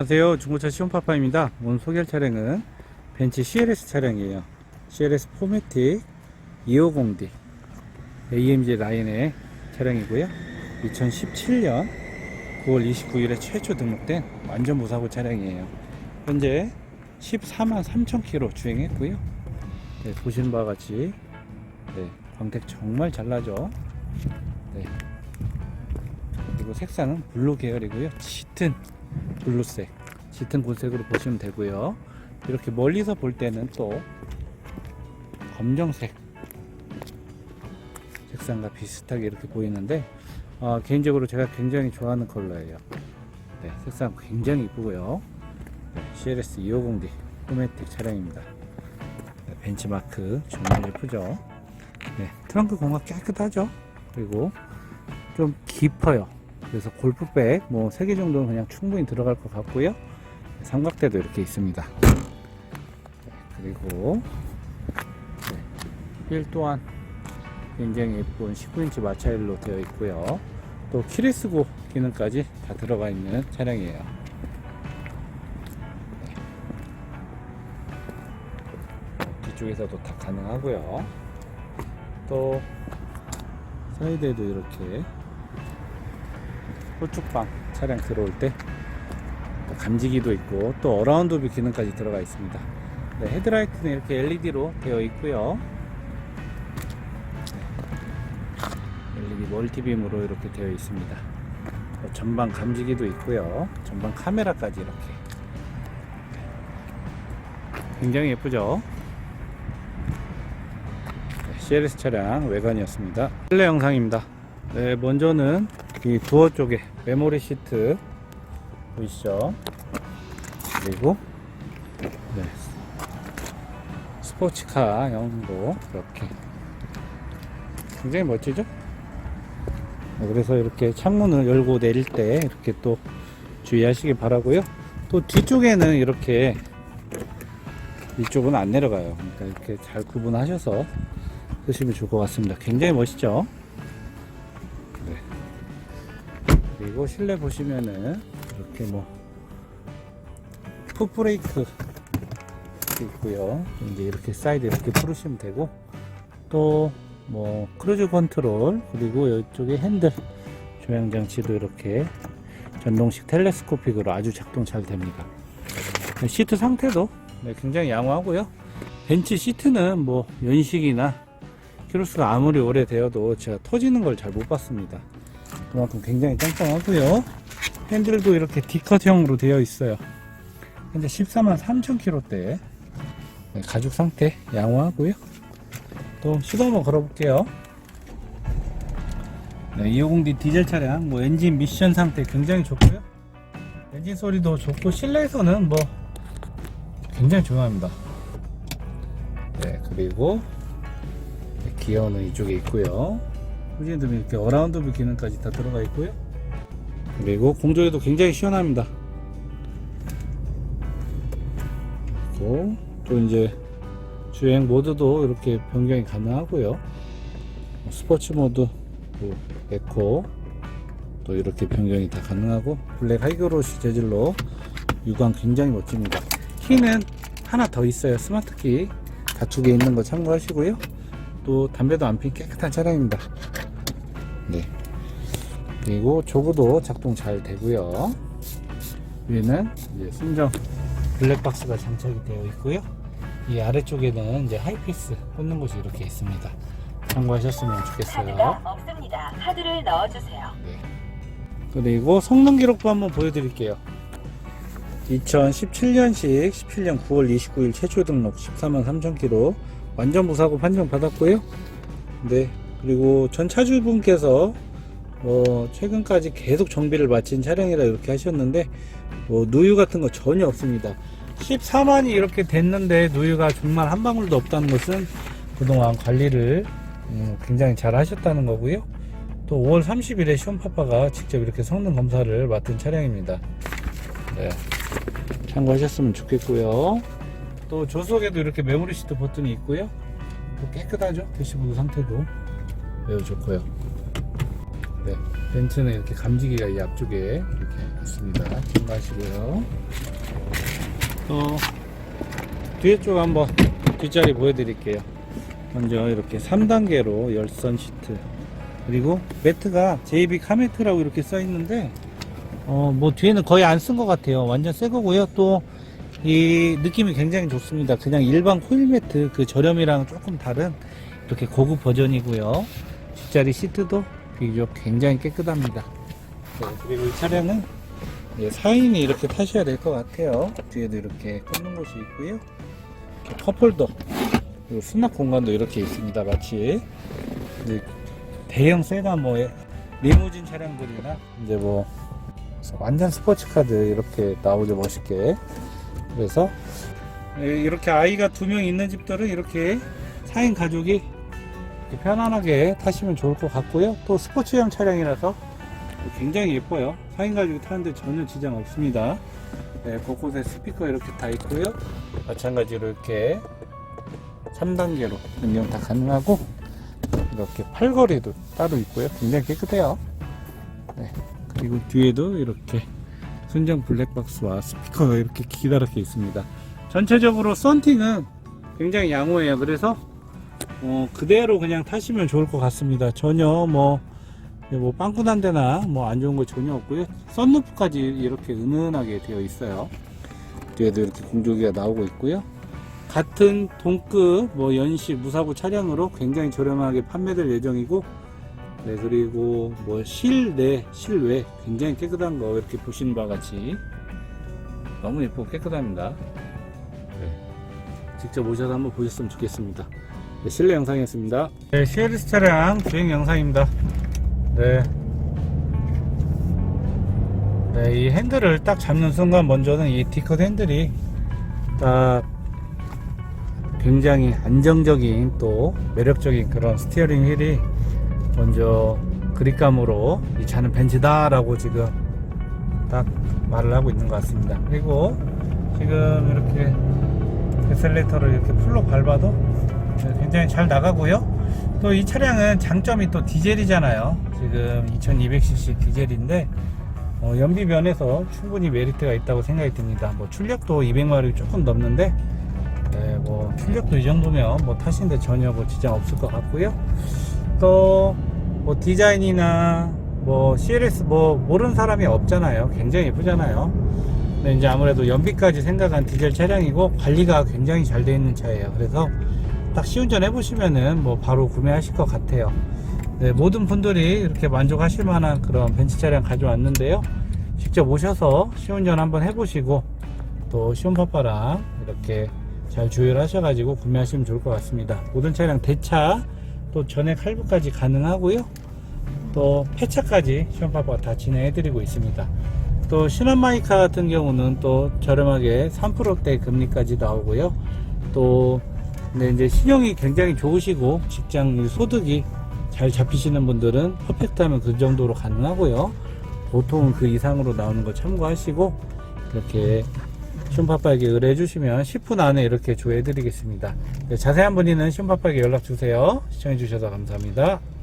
안녕하세요. 중고차 시온파파입니다. 오늘 소개할 차량은 벤츠 CLS 차량이에요. CLS 포매틱 250D AMG 라인의 차량이고요. 2017년 9월 29일에 최초 등록된 완전 무사고 차량이에요. 현재 14만 3천 킬로 주행했고요. 네, 보시는 바와 같이 네, 광택 정말 잘 나죠? 네. 그리고 색상은 블루 계열이고요. 짙은 블루색, 짙은 고색으로 보시면 되고요. 이렇게 멀리서 볼 때는 또 검정색 색상과 비슷하게 이렇게 보이는데 어, 개인적으로 제가 굉장히 좋아하는 컬러예요. 네, 색상 굉장히 이쁘고요. 네, CLS 250D 포매틱 차량입니다. 네, 벤치마크 정말 예쁘죠. 네, 트렁크 공간 깨끗하죠. 그리고 좀 깊어요. 그래서 골프백 뭐 3개 정도는 그냥 충분히 들어갈 것 같고요. 삼각대도 이렇게 있습니다. 네, 그리고 네, 휠 또한 굉장히 예쁜 19인치 마차일로 되어 있고요. 또 키리스고 기능까지 다 들어가 있는 차량이에요. 네. 뒤쪽에서도 다 가능하고요. 또 사이드에도 이렇게 후축방 차량 들어올 때또 감지기도 있고 또 어라운드 뷰 기능까지 들어가 있습니다. 네, 헤드라이트는 이렇게 LED로 되어 있고요. 네, LED 멀티빔으로 이렇게 되어 있습니다. 또 전방 감지기도 있고요. 전방 카메라까지 이렇게 굉장히 예쁘죠? 네, CLS 차량 외관이었습니다. 실내 영상입니다. 네, 먼저는 이 도어 쪽에 메모리 시트 보이시죠? 그리고 네, 스포츠카형으로 이렇게 굉장히 멋지죠? 네, 그래서 이렇게 창문을 열고 내릴 때 이렇게 또 주의하시기 바라고요. 또 뒤쪽에는 이렇게 이쪽은 안 내려가요. 그러니까 이렇게 잘 구분하셔서 쓰시면 좋을 것 같습니다. 굉장히 멋있죠? 그리고 실내 보시면은 이렇게 뭐 풋브레이크 있고요. 이제 이렇게 사이드 이렇게 풀으시면 되고 또 뭐 크루즈 컨트롤 그리고 이쪽에 핸들 조향 장치도 이렇게 전동식 텔레스코픽으로 아주 작동 잘 됩니다. 시트 상태도 네, 굉장히 양호하고요. 벤치 시트는 뭐 연식이나 키로수가 아무리 오래되어도 제가 터지는 걸 잘 못 봤습니다. 그만큼 굉장히 짱짱하고요. 핸들도 이렇게 D컷형으로 되어 있어요. 현재 14만 3천 킬로대. 네, 가죽 상태 양호하고요. 또 시도 한번 걸어볼게요. 네, 250D 디젤 차량 뭐 엔진 미션 상태 굉장히 좋고요. 엔진 소리도 좋고 실내에서는 뭐 굉장히 조용합니다. 네 그리고 네, 기어는 이쪽에 있고요 후진도 이렇게 어라운드 뷰 기능까지 다 들어가 있고요. 그리고 공조기도 굉장히 시원합니다. 그리고 또 이제 주행 모드도 이렇게 변경이 가능하고요. 스포츠 모드, 또 에코, 또 이렇게 변경이 다 가능하고 블랙 하이그로시 재질로 유광 굉장히 멋집니다. 키는 하나 더 있어요. 스마트 키다두개 있는 거 참고하시고요. 또 담배도 안 핀 깨끗한 차량입니다. 네. 그리고 조그도 작동 잘 되고요. 위에는 이제 순정 블랙박스가 장착이 되어 있고요. 이 아래쪽에는 이제 하이피스 꽂는 곳이 이렇게 있습니다. 참고하셨으면 좋겠어요. 카드가 없습니다. 카드를 넣어주세요. 네. 그리고 성능 기록부 한번 보여드릴게요. 2017년식 17년 9월 29일 최초 등록 14만 3천 킬로 완전 무사고 판정 받았고요. 네. 그리고 전 차주분께서 어, 최근까지 계속 정비를 마친 차량이라 이렇게 하셨는데 뭐 누유 같은 거 전혀 없습니다. 14만이 이렇게 됐는데 누유가 정말 한 방울도 없다는 것은 그동안 관리를 음, 굉장히 잘 하셨다는 거고요. 또 5월 30일에 시온파파가 직접 이렇게 성능 검사를 맡은 차량입니다. 네. 참고하셨으면 좋겠고요. 또 조석에도 이렇게 메모리 시트 버튼이 있고요. 또 깨끗하죠? 대시보드 상태도 매우 좋고요. 네. 벤츠는 이렇게 감지기가 이 앞쪽에 이렇게 있습니다. 참고하시고요. 또 뒤에 쪽 한번 뒷자리 보여드릴게요. 먼저 이렇게 3단계로 열선 시트 그리고 매트가 JB 카메트라고 이렇게 써 있는데 어 뭐 뒤에는 거의 안 쓴 것 같아요. 완전 새 거고요. 또 이 느낌이 굉장히 좋습니다. 그냥 일반 코일 매트 그 저렴이랑 조금 다른 이렇게 고급 버전이고요. 뒷자리 시트도 비교적 굉장히 깨끗합니다. 네, 그리고 이 차량은 예, 4인이 이렇게 타셔야 될 것 같아요. 뒤에도 이렇게 꽂는 곳이 있고요. 이렇게 컵홀더 그리고 수납 공간도 이렇게 있습니다. 마치 대형 세단 뭐 리무진 차량들이나 이제 뭐 완전 스포츠카들 이렇게 나오죠 멋있게. 그래서 예, 이렇게 아이가 두 명 있는 집들은 이렇게 4인 가족이 편안하게 타시면 좋을 것 같고요. 또 스포츠형 차량이라서 굉장히 예뻐요. 4인 가족이 타는데 전혀 지장 없습니다. 네, 곳곳에 스피커 이렇게 다 있고요. 마찬가지로 이렇게 3단계로 변경 다 가능하고 이렇게 팔걸이도 따로 있고요. 굉장히 깨끗해요. 네, 그리고 뒤에도 이렇게 순정 블랙박스와 스피커가 이렇게 기다랗게 있습니다. 전체적으로 썬팅은 굉장히 양호해요. 그래서 어, 그대로 그냥 타시면 좋을 것 같습니다. 전혀 뭐, 뭐 빵꾸난 데나 뭐 안 좋은 거 전혀 없고요. 썬루프까지 이렇게 은은하게 되어 있어요. 뒤에도 이렇게 공조기가 나오고 있고요. 같은 동급 뭐 연식 무사고 차량으로 굉장히 저렴하게 판매될 예정이고 네 그리고 뭐 실내 실외 굉장히 깨끗한 거 이렇게 보시는 바와 같이 너무 예쁘고 깨끗합니다. 네, 직접 오셔서 한번 보셨으면 좋겠습니다. 네, 실내 영상이었습니다. 네, CLS 차량 주행 영상입니다. 네. 네, 이 핸들을 딱 잡는 순간 먼저는 이 디컷 핸들이 딱 굉장히 안정적인 또 매력적인 그런 스티어링 휠이 먼저 그립감으로 이 차는 벤츠다라고 지금 딱 말을 하고 있는 것 같습니다. 그리고 지금 이렇게 에셀레이터를 이렇게 풀로 밟아도 굉장히 잘 나가고요. 또 이 차량은 장점이 또 디젤이잖아요. 지금 2200cc 디젤인데 어, 연비 면에서 충분히 메리트가 있다고 생각이 듭니다. 뭐 출력도 200마력이 조금 넘는데 네, 뭐 출력도 이 정도면 뭐 타시는데 전혀 뭐 지장 없을 것 같고요. 또 뭐 디자인이나 뭐 CLS 뭐 모르는 사람이 없잖아요. 굉장히 예쁘잖아요. 근데 이제 아무래도 연비까지 생각한 디젤 차량이고 관리가 굉장히 잘 되어 있는 차예요. 그래서 딱 시운전 해보시면은 뭐 바로 구매하실 것 같아요. 네, 모든 분들이 이렇게 만족하실 만한 그런 벤츠 차량 가져왔는데요. 직접 오셔서 시운전 한번 해보시고 또 시운파파랑 이렇게 잘 조율하셔가지고 구매하시면 좋을 것 같습니다. 모든 차량 대차 또 전액 할부까지 가능하고요. 또 폐차까지 시운파파가 다 진행해드리고 있습니다. 또 신한마이카 같은 경우는 또 저렴하게 3%대 금리까지 나오고요. 또 근데 이제 신용이 굉장히 좋으시고 직장 소득이 잘 잡히시는 분들은 퍼펙트하면 그 정도로 가능하고요. 보통은 그 이상으로 나오는 거 참고하시고 이렇게 시온파파에게 의뢰해 주시면 10분 안에 이렇게 조회해 드리겠습니다. 네, 자세한 문의는 시온파파에게 연락 주세요. 시청해 주셔서 감사합니다.